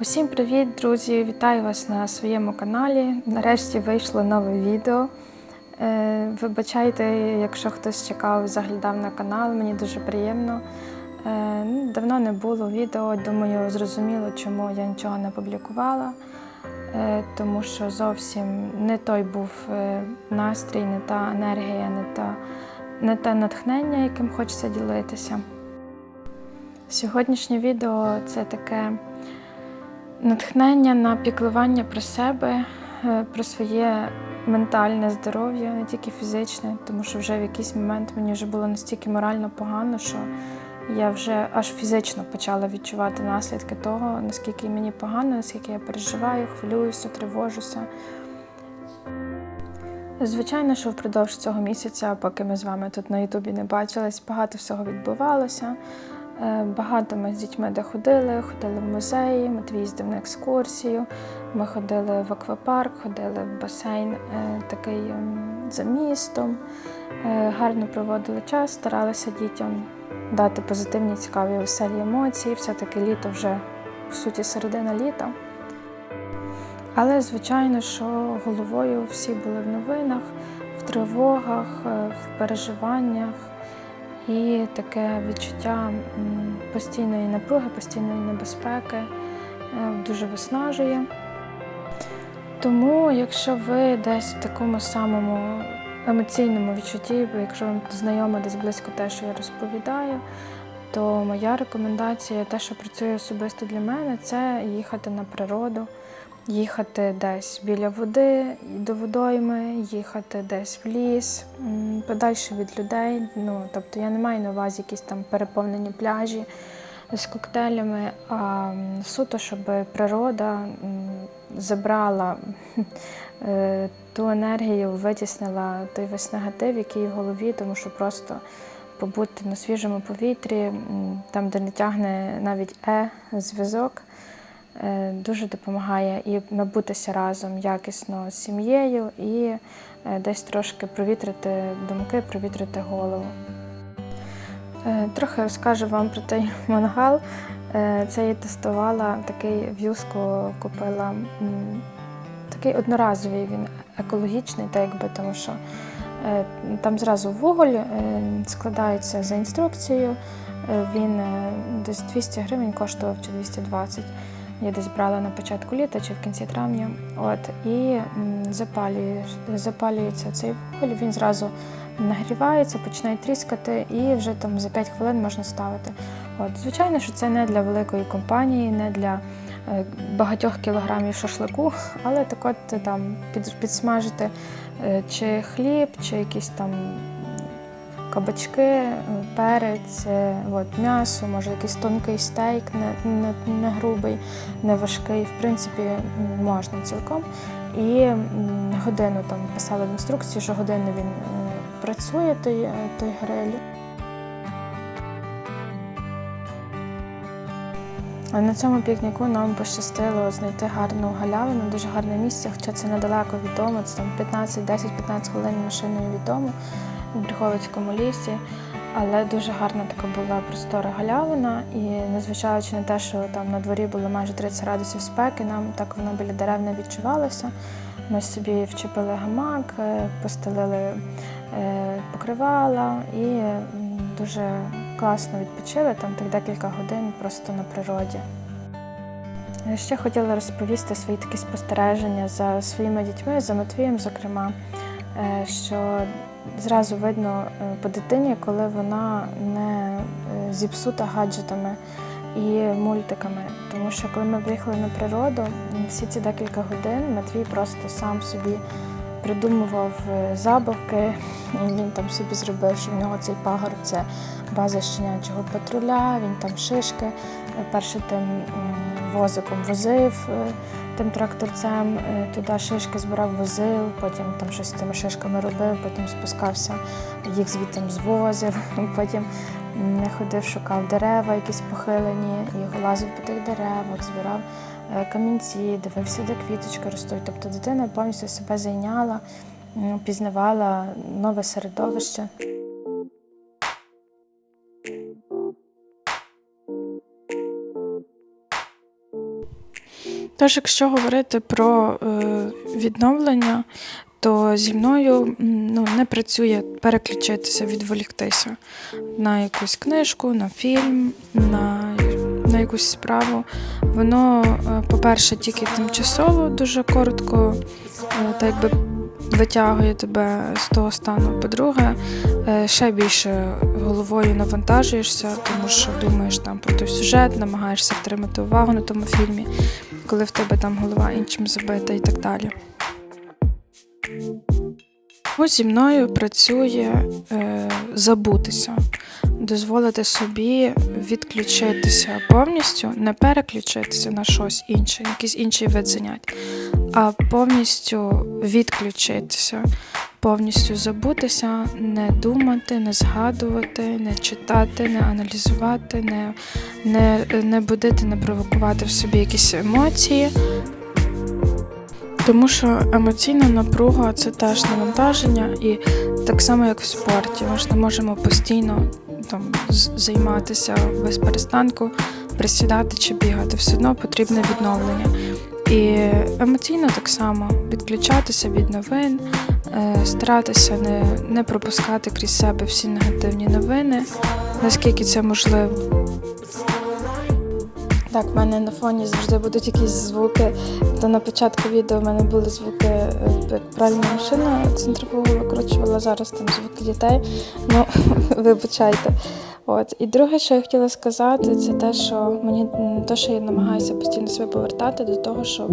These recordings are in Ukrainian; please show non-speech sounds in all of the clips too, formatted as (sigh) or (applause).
Усім привіт, друзі! Вітаю вас на своєму каналі. Нарешті вийшло нове відео. Е, Вибачайте, якщо хтось чекав, заглядав на канал, мені дуже приємно. Е, ну, Давно не було відео, думаю, зрозуміло, чому я нічого не публікувала, Е, тому що зовсім не той був настрій, не та енергія, не, та, не те натхнення, яким хочеться ділитися. Сьогоднішнє відео це таке натхнення на піклування про себе, е, про своє ментальне здоров'я, не тільки фізичне, тому що вже в якийсь момент мені вже було настільки морально погано, що я вже аж фізично почала відчувати наслідки того, наскільки мені погано, наскільки я переживаю, хвилююся, тривожуся. Звичайно, що впродовж цього місяця, поки ми з вами тут на Ютубі не бачились, багато всього відбувалося. Е, Багато ми з дітьми де ходили, ходили в музеї, Матвій їздив на екскурсію. Ми ходили в аквапарк, ходили в басейн е, такий ем, за містом. Е, Гарно проводили час, старалися дітям дати позитивні, цікаві, веселі емоції. Все-таки літо вже, по суті, середина літа. Але, звичайно, що головою всі були в новинах, в тривогах, в переживаннях. І таке відчуття постійної напруги, постійної небезпеки е, дуже виснажує. Тому, якщо ви десь в такому самому емоційному відчутті, бо якщо вам знайомо десь близько те, що я розповідаю, то моя рекомендація, те, що працює особисто для мене, це їхати на природу, їхати десь біля води, до водойми, їхати десь в ліс, подальше від людей. Ну, тобто я не маю на увазі якісь там переповнені пляжі з коктейлями, а суто, щоб природа забрала (laughs) е, ту енергію, витіснила той весь негатив, який в голові, тому що просто побути на свіжому повітрі, там, де не тягне навіть е-зв'язок, дуже допомагає і набутися разом якісно з сім'єю і е, десь трошки провітрити думки, провітрити голову. Е, Трохи розкажу вам про той (laughs) мангал. Е, Це я тестувала такий в юску купила такий одноразовий, він екологічний, так якби, тому що е, там зразу вуголь е, складається за інструкцією. Е, Він е, десь 200 гривень коштував чи 220. Я десь брала на початку літа чи в кінці травня. От, і запалює, запалюється цей вуголь, він зразу нагрівається, починає тріскати, і вже там за 5 хвилин можна ставити. От, звичайно, що це не для великої компанії, не для е, багатьох кілограмів шашлику, але так от там підсмажити е, чи хліб, чи якісь там кабачки, е, перець, е, от, м'ясо, може якийсь тонкий стейк, не, не, не грубий, не важкий. В принципі, можна цілком. І годину там писали в інструкції, що годину він е, працює, той, той гриль. На цьому пікніку нам пощастило знайти гарну галявину, дуже гарне місце, хоча це недалеко від дому, це там 15, 10-15 хвилин машиною від дому в Брюховицькому лісі. Але дуже гарна така була простора галявина, і незважаючи на те, що там на дворі було майже 30 градусів спеки, нам так воно біля дерев не відчувалося. Ми собі вчепили гамак, е, постелили е, покривала і дуже класно відпочили там так декілька годин просто на природі. Ще хотіла розповісти свої такі спостереження за своїми дітьми, за Матвієм, зокрема, е, що зразу видно е, по дитині, коли вона не е, зіпсута гаджетами і мультиками. Тому що коли ми виїхали на природу, всі ці декілька годин Матвій просто сам собі придумував е, забавки. Він там собі зробив, що в нього цей пагорб це база щенячого патруля, він там шишки перше тим возиком возив. Тим тракторцем е, туди шишки збирав, возив, потім там щось з тими шишками робив, потім спускався, їх звідти звозив, (laughs) потім ходив, шукав дерева, якісь похилені, і лазив по тих деревах, збирав е, камінці, дивився, де квіточки ростуть. Тобто дитина повністю себе зайняла, пізнавала нове середовище. Тож, якщо говорити про е, відновлення, то зі мною ну, не працює переключитися, відволіктися на якусь книжку, на фільм, на, на якусь справу. Воно, е, по-перше, тільки тимчасово, дуже коротко, е, так якби витягує тебе з того стану. По-друге, ще більше головою навантажуєшся, тому що думаєш там про той сюжет, намагаєшся втримати увагу на тому фільмі, коли в тебе там голова іншим забита і так далі. Зі мною працює е, забутися, дозволити собі відключитися повністю, не переключитися на щось інше, якийсь інший вид занять, а повністю відключитися, повністю забутися, не думати, не згадувати, не читати, не аналізувати, не, не, не будити, не провокувати в собі якісь емоції. Тому що емоційна напруга це теж навантаження, і так само, як в спорті, ми ж не можемо постійно там займатися без перестанку, присідати чи бігати. Все одно потрібне відновлення. І емоційно так само відключатися від новин, е, старатися не, не пропускати крізь себе всі негативні новини, наскільки це можливо. Так, в мене на фоні завжди будуть якісь звуки. То на початку відео в мене були звуки, е, пральна машина центрофугу викручувала, зараз там звуки дітей. Ну, (laughs) вибачайте. От. І друге, що я хотіла сказати, це те, що мені те, що я намагаюся постійно себе повертати до того, щоб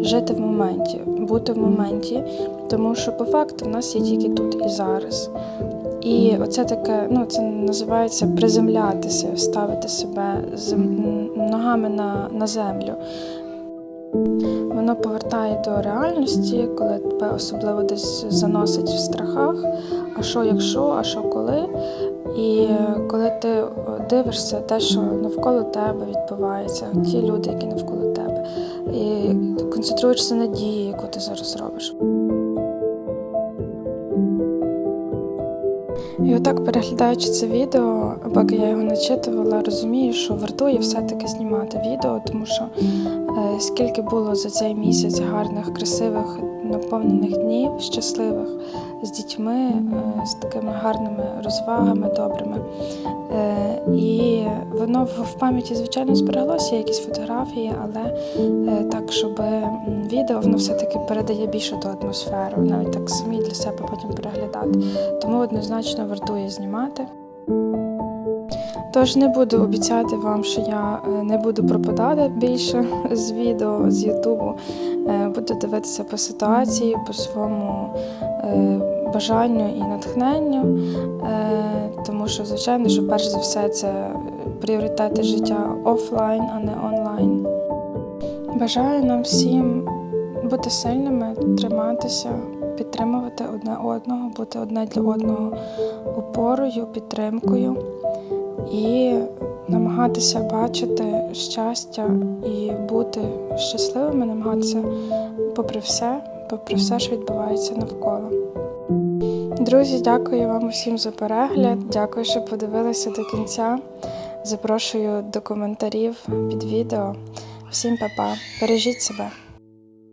жити в моменті, бути в моменті, тому що по факту в нас є тільки тут і зараз. І оце таке, ну це називається приземлятися, ставити себе з ногами на, на землю. Воно повертає до реальності, коли тебе особливо десь заносить в страхах. А що якщо, а що коли? І е, коли ти е, дивишся те, що навколо тебе відбувається, ті люди, які навколо тебе, і концентруєшся на дії, яку ти зараз робиш. І отак, переглядаючи це відео, поки я його начитувала, розумію, що вартує все-таки знімати відео, тому що е, скільки було за цей місяць гарних, красивих, наповнених днів, щасливих з дітьми, е, з такими гарними розвагами, добрими. Е, і воно в, пам'яті, звичайно, збереглося, якісь фотографії, але е, так, щоб відео воно все-таки передає більше ту атмосферу, навіть так самі для себе потім переглядати. Тому однозначно вартує знімати. Тож не буду обіцяти вам, що я не буду пропадати більше з відео з Ютубу. Е, Буду дивитися по ситуації, по своєму е, бажанню і натхненню. Е, Тому що, звичайно, що перш за все це пріоритети життя офлайн, а не онлайн. Бажаю нам всім бути сильними, триматися, підтримувати одне одного, бути одне для одного опорою, підтримкою і намагатися бачити щастя і бути щасливими, намагатися попри все, попри все, що відбувається навколо. Друзі, дякую вам усім за перегляд. Дякую, що подивилися до кінця. Запрошую до коментарів під відео. Всім па-па. Бережіть себе.